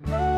you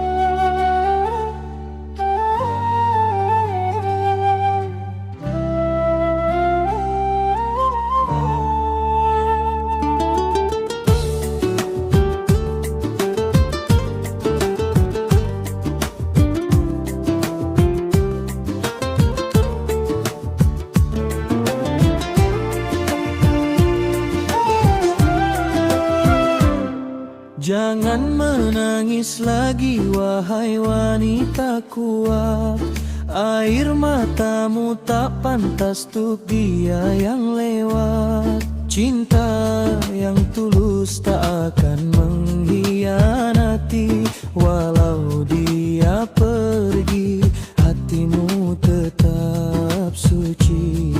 Jangan menangis lagi wahai wanita kuat. Air matamu tak pantas untuk dia yang lewat. Cinta yang tulus tak akan mengkhianati. Walau dia pergi hatimu tetap suci.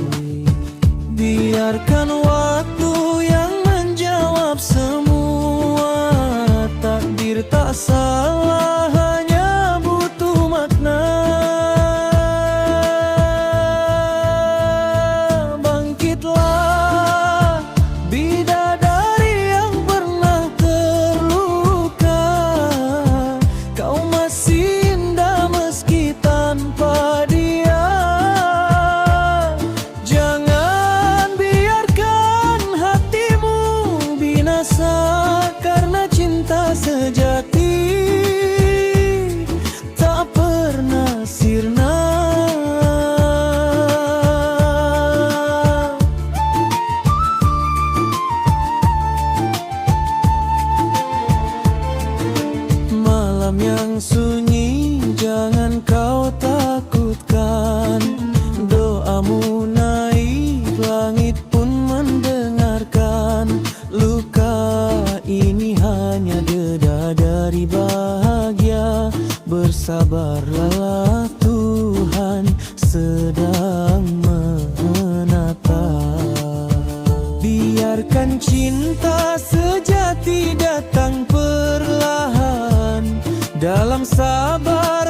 Biarkan sejati. Tak pernah sirna. Malam yang sunyi jangan kau takutkan. Doamu naik langit pun mendengarkan. Luka Bersabarlah Tuhan sedang menata. Biarkan cinta sejati datang perlahan. Dalam sabar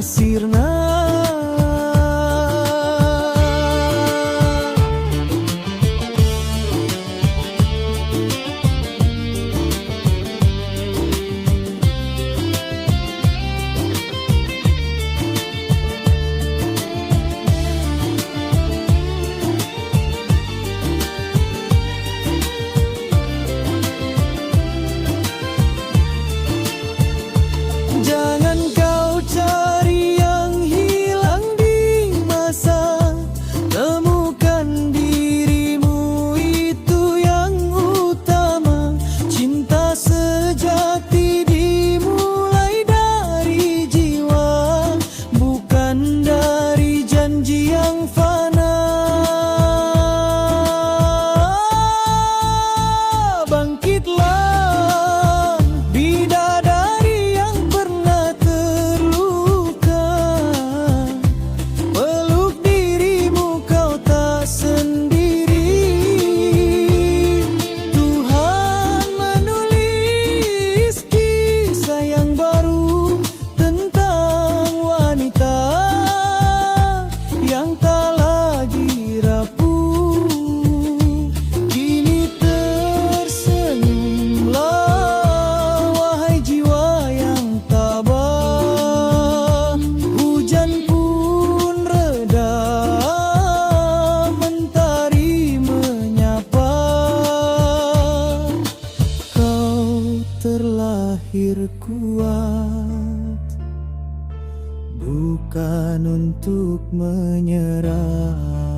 pernah terlahir kuat. Bukan untuk menyerah